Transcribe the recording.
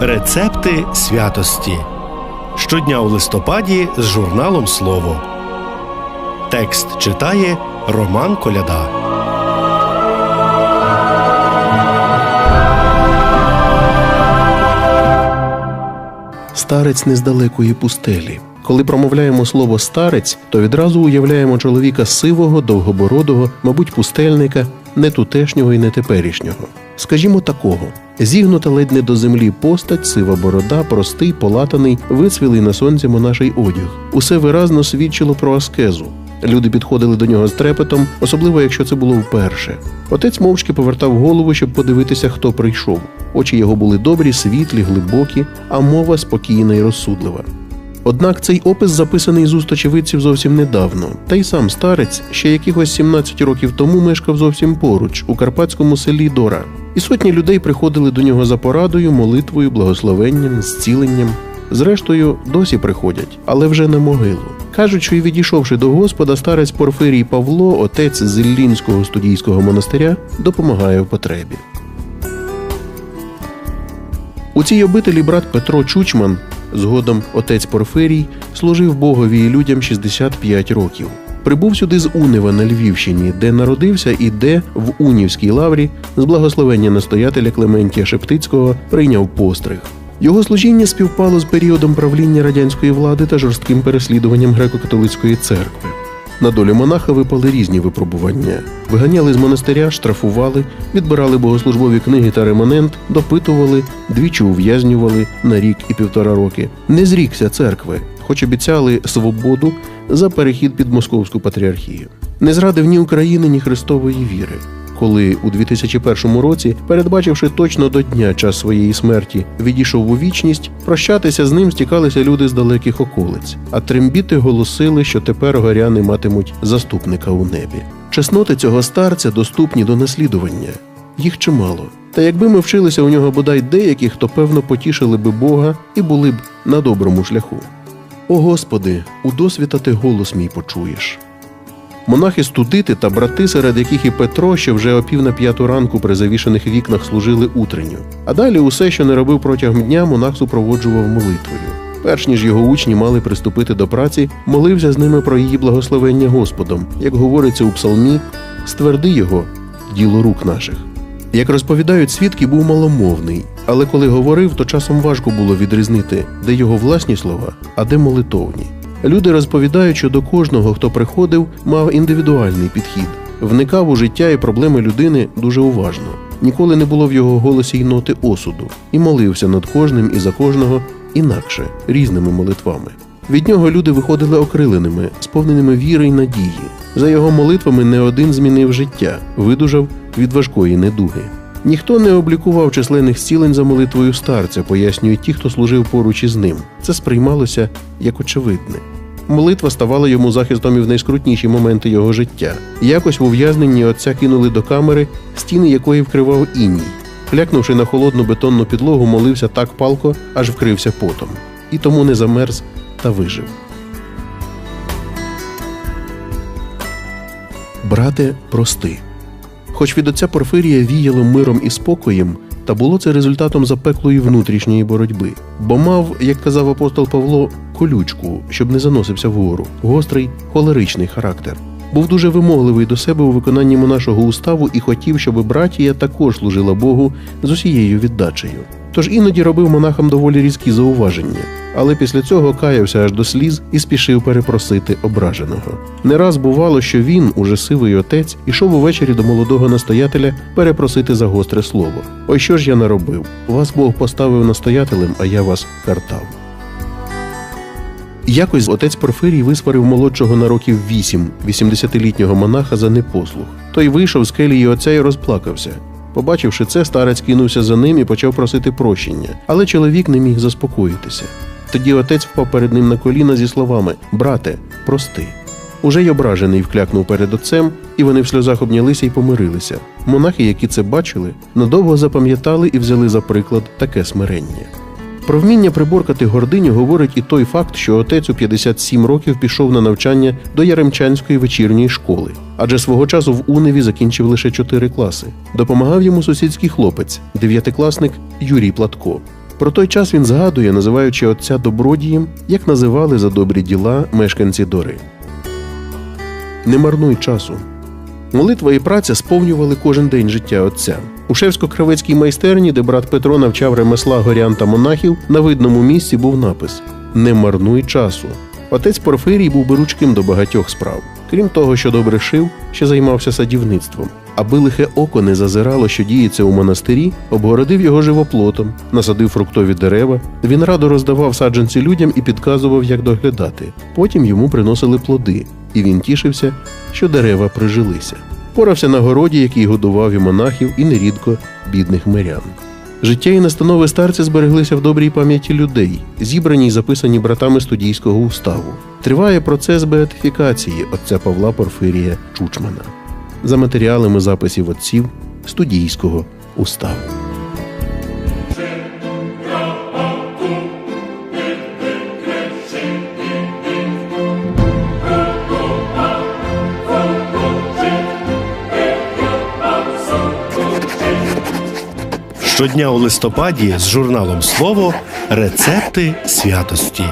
Рецепти святості щодня у листопаді з журналом Слово. Текст читає Роман Коляда. Старець нездалекої пустелі. Коли промовляємо слово старець, то відразу уявляємо чоловіка сивого, довгобородого, мабуть, пустельника, не тутешнього і не теперішнього. Скажімо такого: зігнута ледь не до землі постать, сива борода, простий, полатаний, вицвілий на сонці монаший одяг. Усе виразно свідчило про аскезу. Люди підходили до нього з трепетом, особливо якщо це було вперше. Отець мовчки повертав голову, щоб подивитися, хто прийшов. Очі його були добрі, світлі, глибокі, а мова спокійна і розсудлива. Однак цей опис записаний з уст очевидців зовсім недавно, та й сам старець ще якихось 17 років тому мешкав зовсім поруч, у карпатському селі Дора. І сотні людей приходили до нього за порадою, молитвою, благословенням, зціленням. Зрештою, досі приходять, але вже на могилу. Кажуть, що й відійшовши до Господа, старець Порфирій Павло, отець з студійського монастиря, допомагає в потребі. У цій обителі брат Петро Чучман, згодом отець Порфирій, служив Богові і людям 65 років. Прибув сюди з Унева на Львівщині, де народився і де в Унівській лаврі з благословення настоятеля Клементія Шептицького прийняв постриг. Його служіння співпало з періодом правління радянської влади та жорстким переслідуванням греко-католицької церкви. На долю монаха випали різні випробування. Виганяли з монастиря, штрафували, відбирали богослужбові книги та ремонент, допитували, двічі ув'язнювали на рік і півтора роки. Не зрікся церкви, хоч обіцяли свободу за перехід під московську патріархію. Не зрадив ні України, ні Христової віри. Коли у 2001 році, передбачивши точно до дня час своєї смерті, відійшов у вічність, прощатися з ним стікалися люди з далеких околиць, а трембіти голосили, що тепер горяни матимуть заступника у небі. Чесноти цього старця доступні до наслідування. Їх чимало. Та якби ми вчилися у нього бодай деяких, то певно потішили би Бога і були б на доброму шляху. О Господи, у досвіта ти голос мій почуєш. Монахи студити та брати, серед яких і Петро, що вже о пів на п'яту ранку при завішаних вікнах служили утренню. А далі усе, що не робив протягом дня, монах супроводжував молитвою. Перш ніж його учні мали приступити до праці, молився з ними про її благословення Господом, як говориться у псалмі, стверди його, діло рук наших. Як розповідають свідки, був маломовний, але коли говорив, то часом важко було відрізнити, де його власні слова, а де молитовні. Люди розповідають, що до кожного, хто приходив, мав індивідуальний підхід, вникав у життя і проблеми людини дуже уважно. Ніколи не було в його голосі й ноти осуду, і молився над кожним і за кожного інакше, різними молитвами. Від нього люди виходили окриленими, сповненими віри й надії. За його молитвами не один змінив життя, видужав від важкої недуги. Ніхто не облікував численних зцілень за молитвою старця, пояснюють ті, хто служив поруч із ним. Це сприймалося як очевидне. Молитва ставала йому захистом і в найскрутніші моменти його життя. Якось в ув'язненні отця кинули до камери, стіни якої вкривав іній. Клякнувши на холодну бетонну підлогу, молився так палко, аж вкрився потом. І тому не замерз та вижив. Брате, прости. Хоч від отця Порфирія віяло миром і спокоєм, та було це результатом запеклої внутрішньої боротьби, бо мав, як казав апостол Павло, колючку, щоб не заносився вгору, гострий холеричний характер. Був дуже вимогливий до себе у виконанні монашого уставу і хотів, щоб братія також служила Богу з усією віддачею. Тож іноді робив монахам доволі різкі зауваження, але після цього каявся аж до сліз і спішив перепросити ображеного. Не раз бувало, що він, уже сивий отець, ішов увечері до молодого настоятеля перепросити за гостре слово. Ой, що ж я наробив? Вас Бог поставив настоятелем, а я вас картав. Якось отець Порфирій висварив молодшого на років вісім, 80-літнього монаха за непослух. Той вийшов з келії отця і розплакався. Побачивши це, старець кинувся за ним і почав просити прощення, але чоловік не міг заспокоїтися. Тоді отець впав перед ним на коліна зі словами Брате, прости. Уже й ображений вклякнув перед отцем, і вони в сльозах обнялися і помирилися. Монахи, які це бачили, надовго запам'ятали і взяли за приклад таке смирення. Про вміння приборкати гординю говорить і той факт, що отець у 57 років пішов на навчання до Яремчанської вечірньої школи, адже свого часу в Уневі закінчив лише 4 класи. Допомагав йому сусідський хлопець, дев'ятикласник Юрій Платко. Про той час він згадує, називаючи отця добродієм, як називали за добрі діла мешканці Дори. Не марнуй часу. Молитва і праця сповнювали кожен день життя отця. У Шевсько-Кравецькій майстерні, де брат Петро навчав ремесла горян та монахів, на видному місці був напис Не марнуй часу. Отець Порфирій був беручким до багатьох справ. Крім того, що добре шив, ще займався садівництвом. Аби лихе око не зазирало, що діється у монастирі, обгородив його живоплотом, насадив фруктові дерева. Він радо роздавав саджанці людям і підказував, як доглядати. Потім йому приносили плоди, і він тішився, що дерева прижилися. Порався на городі, який годував і монахів, і нерідко бідних мирян. Життя і настанови старця збереглися в добрій пам'яті людей, зібрані й записані братами студійського уставу. Триває процес беатифікації отця Павла Порфирія Чучмана за матеріалами записів отців студійського уставу. Щодня у листопаді з журналом Слово Рецепти святості.